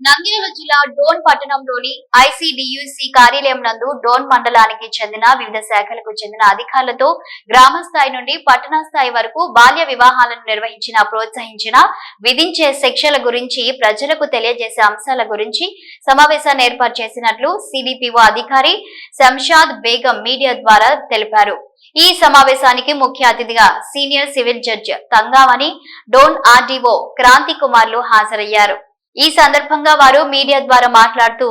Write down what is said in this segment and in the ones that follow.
నంద్యాల జిల్లా డోన్ పట్టణంలోని ఐసిడియుసి కార్యాలయం నందు డోన్ మండలానికి చెందిన వివిధ శాఖలకు చెందిన అధికారులతో గ్రామ స్థాయి నుండి పట్టణ స్థాయి వరకు బాల్య వివాహాలను నిర్వహించిన ప్రోత్సహించిన విధించే శిక్షల గురించి ప్రజలకు తెలియజేసే అంశాల గురించి సమావేశాన్ని ఏర్పాటు చేసినట్లు సిడిపిఓ అధికారి శంషాద్ బేగం మీడియా ద్వారా తెలిపారు. ఈ సమావేశానికి ముఖ్య అతిథిగా senior civil judge Thangavani Dhone RDO Kranthi కుమార్లు హాజరయ్యారు. ఈ సందర్భంగా వారు మీడియా ద్వారా మాట్లాడుతూ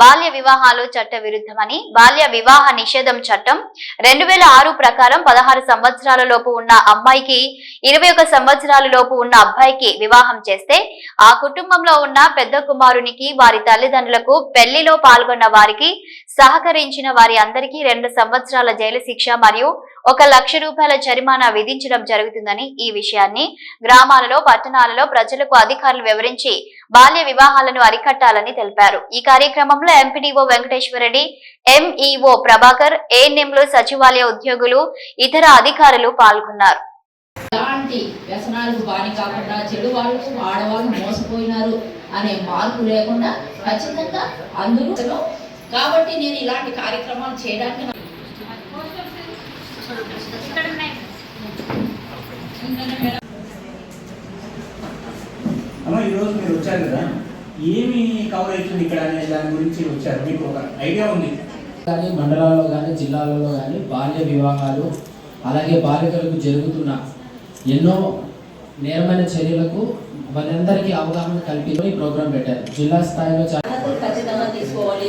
బాల్య వివాహాలు చట్ట విరుద్ధమని బాల్య వివాహ నిషేధం చట్టం రెండు వేల ఆరు ప్రకారం పదహారు సంవత్సరాల లోపు ఉన్న అమ్మాయికి ఇరవై ఒక సంవత్సరాల లోపు ఉన్న అబ్బాయికి వివాహం చేస్తే ఆ కుటుంబంలో ఉన్న పెద్ద కుమారునికి వారి తల్లిదండ్రులకు పెళ్ళిలో పాల్గొన్న వారికి సహకరించిన వారి అందరికీ రెండు సంవత్సరాల జైలు శిక్ష మరియు ఒక లక్ష రూపాయల జరిమానా విధించడం జరుగుతుందని ఈ విషయాన్ని గ్రామాలలో పట్టణాలలో ప్రజలకు అధికారులు వివరించి బాల్య వివాహాలను అరికట్టాలని తెలిపారు. ఈ కార్యక్రమంలో ఎంపీడీఓ వెంకటేశ్వరరెడ్డి ఎంఈఓ ప్రభాకర్ ఏఎన్ఎంలు సచివాలయ ఉద్యోగులు ఇతర అధికారులు పాల్గొన్నారు. ఎలాంటి వ్యసనాలకు బాని కాకుండా చెడు వాళ్ళు ఆడవాళ్ళు మోసపోయినారు అనే మార్పు లేకుండా ఖచ్చితంగా అందులో కాబట్టి నేను ఇలాంటి కార్యక్రమాలు చేయడానికి ఈరోజు మీరు వచ్చారు కదా? ఏమి కవర్ అవుతుంది ఇక్కడ అనే దాని గురించి వచ్చారు. మీకు ఒక ఐడియా ఉంది. కానీ మండలాల్లో కానీ జిల్లాలలో కానీ బాల్య వివాహాలు అలాగే బాలికలకు జరుగుతున్న ఎన్నో నేరమైన చర్యలకు మనందరికీ అవగాహన కల్పించి ప్రోగ్రాం పెట్టారు. జిల్లా స్థాయిలో చాలా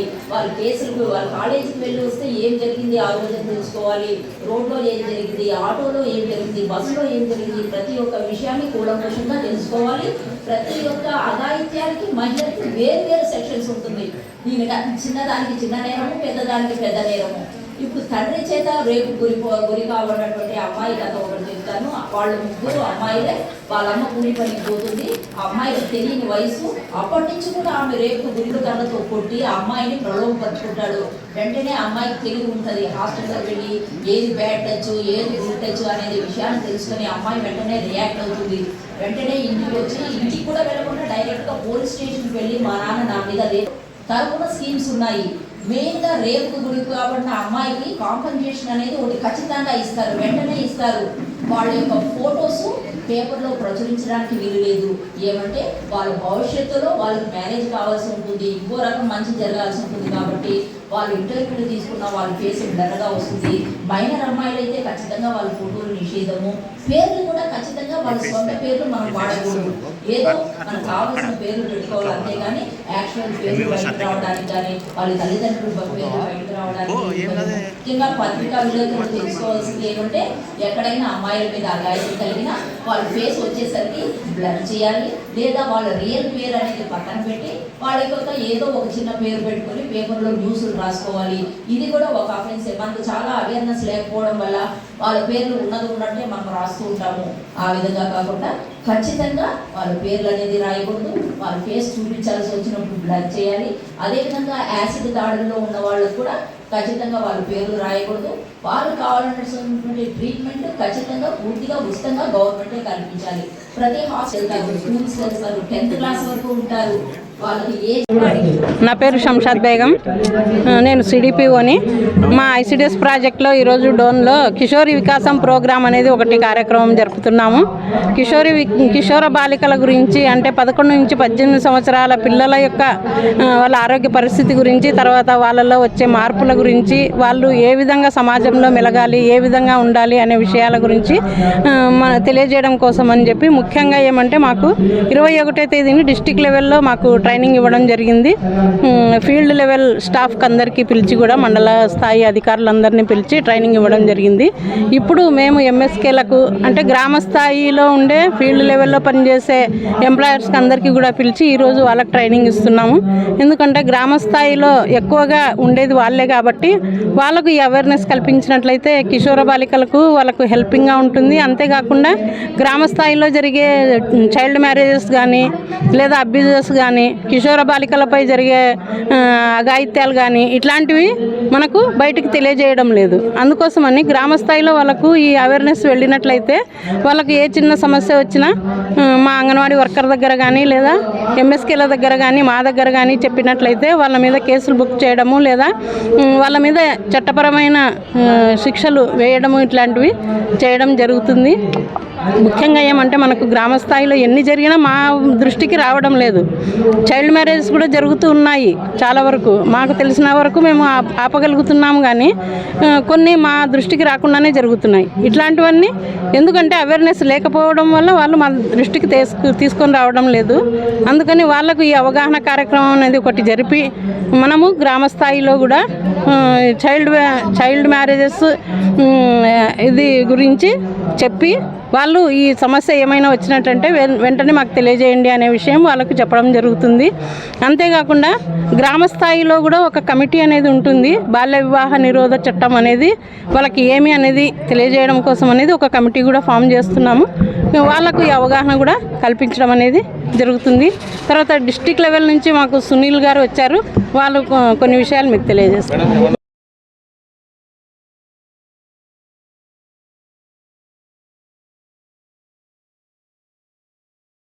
తీసుకోవాలి వాళ్ళ కేసులకు వాళ్ళ కాలేజీకి వెళ్ళి వస్తే ఏం జరిగింది? ఆ రోజు తెలుసుకోవాలి? రోడ్లో ఏం జరిగింది? ఆటోలో ఏం జరిగింది? బస్సులో ఏం జరిగింది? ప్రతి ఒక్క విషయాన్ని కూలంకషంగా తెలుసుకోవాలి. ప్రతి ఒక్క అఘాయిత్యానికి మహిళకి వేరు వేరు సెక్షన్స్ ఉంటుంది. దీనికి చిన్నదానికి చిన్న నేరము పెద్దదానికి పెద్ద నేరము. ఇప్పుడు తండ్రి చేత రేపు గురి గురి కావాలన్నటువంటి అమ్మాయి కథ ఒకటి చెప్తాను. వాళ్ళ ముగ్గురు అమ్మాయిలే వాళ్ళమ్మ కూలి పనికి పోతుంది. అమ్మాయికి తెలియని వయసు. అప్పటి నుంచి కూడా ఆమె రేపు గురి కళ్ళతో కొట్టి ఆ అమ్మాయిని ప్రలోభపరుచుకుంటాడు వెంటనే అమ్మాయికి తెలివి ఉంటుంది. హాస్టల్లో వెళ్ళి ఏది బ్యాడ్ టచ్ ఏది గుడ్ టచ్ అనేది విషయాన్ని తెలుసుకొని అమ్మాయి వెంటనే రియాక్ట్ అవుతుంది. వెంటనే ఇంటికి వచ్చి ఇంటికి కూడా వెళ్ళకుండా డైరెక్ట్గా పోలీస్ స్టేషన్కి వెళ్ళి మా నాన్న నా మీద లేదు తరపున స్కీమ్స్ ఉన్నాయి. మెయిన్గా రేపు గురి కాబట్టి అమ్మాయికి కాంపన్సేషన్ అనేది ఒకటి ఖచ్చితంగా ఇస్తారు. వెంటనే ఇస్తారు. వాళ్ళ యొక్క ఫొటోస్ పేపర్లో ప్రచురించడానికి వీలు లేదు. ఏమంటే వాళ్ళ భవిష్యత్తులో వాళ్ళకి మ్యారేజ్ కావాల్సి ఉంటుంది. ఇంకో రకం మంచి జరగాల్సి ఉంటుంది కాబట్టి వాళ్ళు ఇంటర్వ్యూలు తీసుకున్న వాళ్ళ ఫేస్ బ్లర్గా వస్తుంది. మైనర్ అమ్మాయిలు అయితే ఖచ్చితంగా వాళ్ళ ఫోటోలు నిషేధము. పేర్లు కూడా ఖచ్చితంగా వాళ్ళ సొంత పేర్లు మనం వాడకూడదు. ఏదో మనకు కావాల్సిన పేర్లు పెట్టుకోవాలి అంతేగాని యాక్చువల్ పేర్లు బయటకు రావడానికి కానీ వాళ్ళ తల్లిదండ్రులు పేర్లు బయటకు రావడానికి ముఖ్యంగా పత్రికా విలేకరులు తెలుసుకోవాల్సింది ఏమంటే ఎక్కడైనా అమ్మాయిల మీద అగాయత్యం కలిగినా వాళ్ళ ఫేస్ వచ్చేసరికి బ్లర్ చేయాలి. లేదా వాళ్ళ రియల్ పేరు అనేది పక్కన పెట్టి వాళ్ళ యొక్క ఏదో ఒక చిన్న పేరు పెట్టుకొని పేపర్లో న్యూస్లు రాసుకోవాలి. ఇది కూడా ఒక అఫెన్స్ మనకు చాలా అవేర్నెస్ లేకపోవడం వల్ల వాళ్ళ పేర్లు ఉన్నది ఉన్నట్టే మనం రాస్తూ ఉంటాము. ఆ విధంగా కాకుండా ఖచ్చితంగా వాళ్ళ పేర్లు అనేది రాయకూడదు. వాళ్ళ ఫేస్ చూపించాల్సి వచ్చినప్పుడు బ్లడ్ చేయాలి. అదేవిధంగా యాసిడ్ దాడుల్లో ఉన్న వాళ్ళకు కూడా ఖచ్చితంగా వాళ్ళ పేర్లు రాయకూడదు. వాళ్ళు కావాలన్నటువంటి ట్రీట్మెంట్ ఖచ్చితంగా పూర్తిగా ఉచితంగా గవర్నమెంటే కల్పించాలి. ప్రతి హాస్టల్ స్కూల్స్ వెళ్తారు టెన్త్ క్లాస్ వరకు ఉంటారు. వాళ్ళకి ఏ నా పేరు శంషాద్ బేగం. నేను సిడిపిఓని మా ఐసిడిఎస్ ప్రాజెక్ట్లో ఈరోజు డోన్లో కిషోరి వికాసం ప్రోగ్రాం అనేది ఒకటి కార్యక్రమం జరుపుతున్నాము. కిషోరి కిషోర బాలికల గురించి అంటే పదకొండు నుంచి పద్దెనిమిది సంవత్సరాల పిల్లల యొక్క వాళ్ళ ఆరోగ్య పరిస్థితి గురించి తర్వాత వాళ్ళలో వచ్చే మార్పుల గురించి వాళ్ళు ఏ విధంగా సమాజంలో మెలగాలి ఏ విధంగా ఉండాలి అనే విషయాల గురించి మన తెలియజేయడం కోసం అని చెప్పి ముఖ్యంగా ఏమంటే మాకు ఇరవై ఒకటో తేదీని డిస్టిక్ లెవెల్లో మాకు ట్రైనింగ్ ఇవ్వడం జరిగింది. ఫీల్డ్ లెవెల్ స్టాఫ్కి అందరికీ పిలిచి కూడా మండల స్థాయి అధికారులందరినీ పిలిచి ట్రైనింగ్ ఇవ్వడం జరిగింది. ఇప్పుడు మేము ఎంఎస్కేలకు అంటే గ్రామ స్థాయిలో ఉండే ఫీల్డ్ లెవెల్లో పనిచేసే ఎంప్లాయర్స్కి అందరికీ కూడా పిలిచి ఈరోజు వాళ్ళకి ట్రైనింగ్ ఇస్తున్నాము. ఎందుకంటే గ్రామ స్థాయిలో ఎక్కువగా ఉండేది వాళ్ళే కాబట్టి కాబట్టి వాళ్ళకు ఈ అవేర్నెస్ కల్పించినట్లయితే కిషోర బాలికలకు వాళ్ళకు హెల్పింగ్గా ఉంటుంది. అంతేకాకుండా గ్రామ స్థాయిలో జరిగే చైల్డ్ మ్యారేజెస్ కానీ లేదా అబ్యూజెస్ కానీ కిషోర బాలికలపై జరిగే అఘాయిత్యాలు కానీ ఇట్లాంటివి మనకు బయటకు తెలియజేయడం లేదు. అందుకోసమని గ్రామ స్థాయిలో వాళ్ళకు ఈ అవేర్నెస్ వెళ్ళినట్లయితే వాళ్ళకు ఏ చిన్న సమస్య వచ్చినా మా అంగన్వాడీ వర్కర్ దగ్గర కానీ లేదా ఎంఎస్కేల దగ్గర కానీ మా దగ్గర కానీ చెప్పినట్లయితే వాళ్ళ మీద కేసులు బుక్ చేయడము లేదా వాళ్ళ మీద చట్టపరమైన శిక్షలు వేయడం ఇట్లాంటివి చేయడం జరుగుతుంది. ముఖ్యంగా ఏమంటే మనకు గ్రామ స్థాయిలో ఎన్ని జరిగినా మా దృష్టికి రావడం లేదు. చైల్డ్ మ్యారేజ్ కూడా జరుగుతూ ఉన్నాయి చాలా వరకు. మాకు తెలిసిన వరకు మేము ఆపగలుగుతున్నాము కానీ కొన్ని మా దృష్టికి రాకుండానే జరుగుతున్నాయి. ఇట్లాంటివన్నీ ఎందుకంటే అవేర్నెస్ లేకపోవడం వల్ల వాళ్ళు మా దృష్టికి తీసుకు తీసుకొని రావడం లేదు. అందుకని వాళ్ళకు ఈ అవగాహన కార్యక్రమం అనేది ఒకటి జరిపి మనము గ్రామ స్థాయిలో కూడా చైల్డ్ చైల్డ్ మ్యారేజెస్ ఇది గురించి చెప్పి వాళ్ళు ఈ సమస్య ఏమైనా వచ్చినట్టంటే వెన్- వెంటనే మాకు తెలియజేయండి అనే విషయం వాళ్ళకు చెప్పడం జరుగుతుంది. అంతేకాకుండా గ్రామ స్థాయిలో కూడా ఒక కమిటీ అనేది ఉంటుంది. బాల్య వివాహ నిరోధ చట్టం అనేది వాళ్ళకి ఏమి అనేది తెలియజేయడం కోసం అనేది ఒక కమిటీ కూడా ఫామ్ చేస్తున్నాము. వాళ్ళకు ఈ అవగాహన కూడా కల్పించడం అనేది జరుగుతుంది. తర్వాత డిస్టిక్ లెవెల్ నుంచి మాకు సునీల్ గారు వచ్చారు. వాళ్ళు కొన్ని విషయాలు మీకు తెలియజేస్తారు.